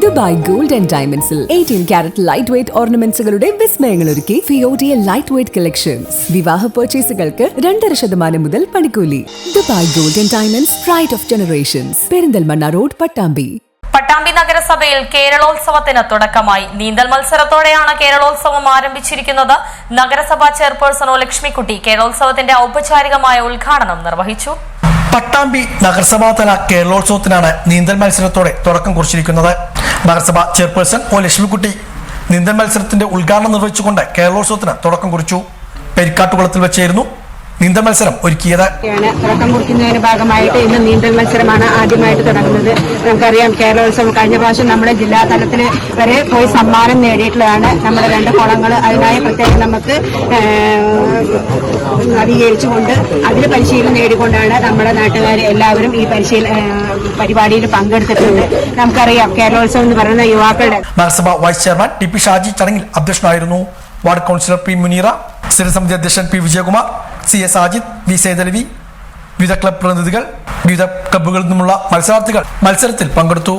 Dubai gold and ഡയമണ്ട്സിൽ eighteen carat light weight ഓർണമെന്റ്സുകളുടെ വിസ്മയങ്ങൾ ഒരുക്കി ഫിയോഡിയ ലൈറ്റ് വെയ്റ്റ് കളക്ഷൻസ് വിവാഹ പർച്ചേസുകൾക്ക് രണ്ടര ശതമാനം മുതൽ പണിക്കൂലി. Dubai gold and diamonds pride of generations Perinthalmanna road Pattambi. Pattambi നഗരസഭയിൽ കേരളോത്സവത്തിന് തുടക്കമായി. നീന്തൽ മത്സരത്തോടെയാണ് കേരളോത്സവം ആരംഭിച്ചിരിക്കുന്നത്. നഗരസഭാ ചെയർപേഴ്സൺ ഒ ലക്ഷ്മിക്കുട്ടി കേരളോത്സവത്തിന്റെ ഔപചാരികമായ ഉദ്ഘാടനം നിർവഹിച്ചു. പട്ടാമ്പി നഗരസഭാതല കേരളോത്സവത്തിനാണ് നീന്തൽ മത്സരത്തോടെ തുടക്കം കുറിച്ചിരിക്കുന്നത്. നഗരസഭ ചെയർപേഴ്സൺ ഒ ലക്ഷ്മിക്കുട്ടി നീന്തൽ മത്സരത്തിന്റെ ഉദ്ഘാടനം നിർവഹിച്ചുകൊണ്ട് കേരളോത്സവത്തിന് തുടക്കം കുറിച്ചു. പെരിക്കാട്ടുകുളത്തിൽ വെച്ചായിരുന്നു നീന്തൽ മത്സരം ഒരുക്കിയത്. തുടക്കം കുറിക്കുന്നതിന്റെ ഭാഗമായിട്ട് ഇന്ന് നീന്തൽ മത്സരമാണ് ആദ്യമായിട്ട് തുടങ്ങുന്നത്. നമുക്കറിയാം കേരളോത്സവം കഴിഞ്ഞ പ്രാവശ്യം നമ്മുടെ ജില്ലാ തലത്തിൽ വരെ പോയി സമ്മാനം നേടിയിട്ടുള്ളതാണ് നമ്മുടെ രണ്ട് കുളങ്ങൾ അതിനായി പ്രത്യേകം നമുക്ക് നവീകരിച്ചുകൊണ്ട് അതിൽ പരിശീലനം നേടിക്കൊണ്ടാണ് നമ്മുടെ നാട്ടുകാർ എല്ലാവരും ഈ പരിശീല പരിപാടിയിൽ പങ്കെടുത്തിട്ടുണ്ട്. നമുക്കറിയാം കേരളോത്സവം എന്ന് പറയുന്ന യുവാക്കളുടെ നഗരസഭ vice chairman T P Shaji ചടങ്ങിൽ അധ്യക്ഷനായിരുന്നു. വാർഡ് കൗൺസിലർ പി മുനീറ സ്ഥിരസമിതി അധ്യക്ഷൻ P Vijayakumar C S Sajid V Sethalavi വിവിധ ക്ലബ് പ്രതിനിധികൾ വിവിധ ക്ലബ്ബുകളിൽ നിന്നുമുള്ള മത്സരാർത്ഥികൾ മത്സരത്തിൽ പങ്കെടുത്തു.